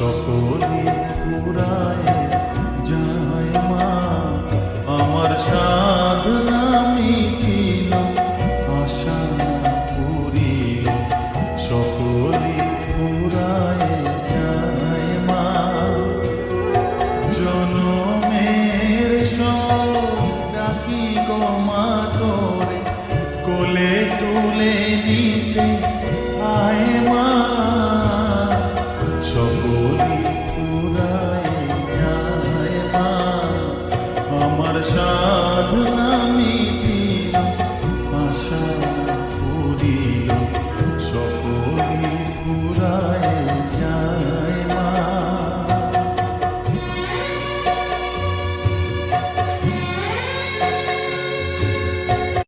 সকলে পুরা। pudai